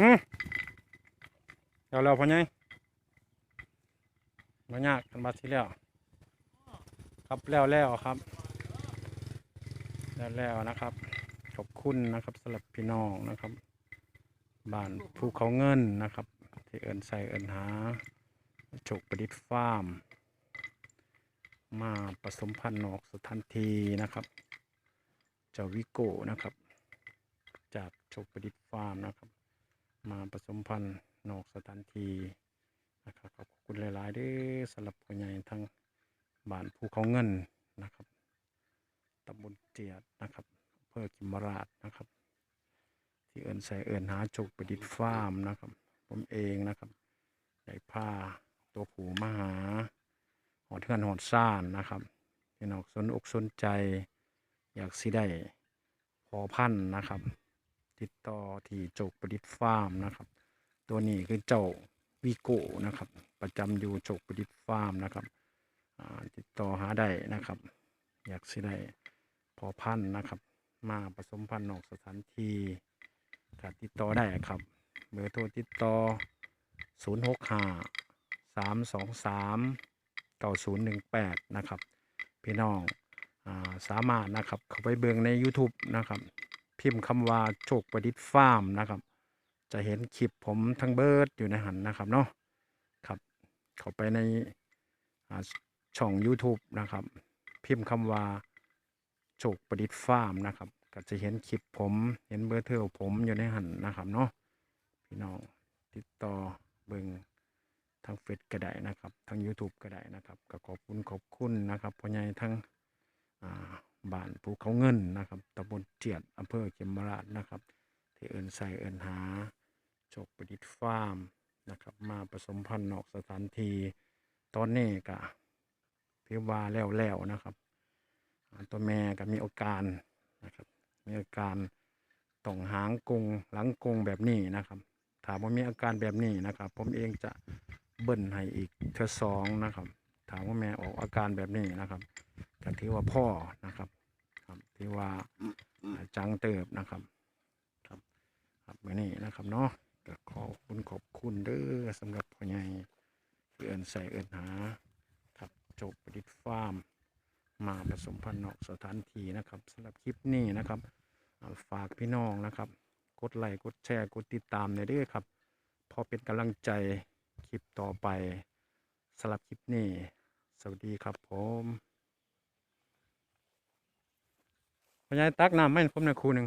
อืมแล้วแล้วพอใหญ่มายากกันบัดที่แล้ว ครับแล้วแล้วครับ แล้วแล้วนะครับ ขอบคุณนะครับสำหรับพี่น้องนะครับ บ้านภูเขาเงินนะครับ ที่เอินใส่เอินหาโฉกประดิษฐ์ฟาร์ม มาผสมพันธุ์นอกสถานทีนะครับเจ้าวิโก้นะครับ จากโฉกประดิษฐ์ฟาร์มนะครับ มาผสมพันธุ์นอกสถานที่นะครับขอบคุณหลายๆด้วยสำหรับผู้ใหญ่ทั้งบ้านภูเขาเงินนะครับตำบลเจียดนะครับอำเภอกิมราชนะครับ ที่เอินใส่เอินหาโฉกประดิษฐ์ฟาร์มนะครับ ผมเองนะครับได้ผ้าตัวผูมาหาหอดเทือนหอดซ่านนะครับพี่น้องสนอกสนใจ อยากสิได้พอพันนะครับ ติดต่อที่โจกประดิษฐ์ฟาร์มนะครับ ตัวนี้คือเจ้าวีโก้นะครับ ประจำอยู่โจกประดิษฐ์ฟาร์มนะครับติดต่อหาได้นะครับ อยากสิได้พอพันธุ์นะครับ มาผสมพันธุ์นอกสถานที่ก็ติดต่อได้ครับเบอร์โทรติดต่อ 065 323 9018 นะครับ พี่น้องอาสามารถนะครับ เข้าไปเบิ่งใน YouTube นะครับ พิมพ์คำว่าโชคประดิษฐ์ฟาร์มนะครับ จะเห็นคลิปผมทั้งเบิร์ดอยู่ในหันนะครับเนาะครับเข้าไปในช่อง YouTube นะครับ พิมพ์คำว่าโชคประดิษฐ์ฟาร์มนะครับ ก็จะเห็นคลิปผมเห็นเบอร์เทอผมอยู่ในหันนะครับเนาะพี่น้องติดต่อเบิงทางเฟซก็ได้นะครับทาง YouTube ก็ได้นะครับก็ขอบคุณขอบคุณนะครับพ่อใหญ่ทั้ง บ้านภูเขาเงินนะครับตำบลเจียดอำเภอเขมราชนะครับที่เอินใส่เอินหาโชคประดิษฐ์ฟาร์มนะครับ มาผสมพันธุ์นอกสถานที่ตอนนี้ก็ถือว่าแล้วแล้วนะครับ ตัวแม่ก็มีอาการนะครับมีอาการต้องหางกงหลังกงแบบนี้นะครับ ถามว่ามีอาการแบบนี้นะครับ ผมเองจะเบิ้ลให้อีกเทอสองนะครับ ถามว่าแม่ออกอาการแบบนี้นะครับก็ถือว่าพ่อ นะครับครับถือว่าจังเติบนะครับ ครับครับมื่อนี้นะครับเนาะก็ขอบคุณขอบคุณเด้อสำหรับพ่อใหญ่ที่เอินใส่เอินหาครับจบประดิษฐ์ฟาร์ม มาผสมพันธุ์นอกสถานที่นะครับสำหรับคลิปนี้นะครับอ่าฝากพี่น้องนะครับ กดไลค์กดแชร์กดติดตามในอยเด้วยครับ พอเป็นกำลังใจคลิปต่อไปสำหรับคลิปนี้ สวัสดีครับผม พยายตักน้ำไม่ผมในครูหนึ่ง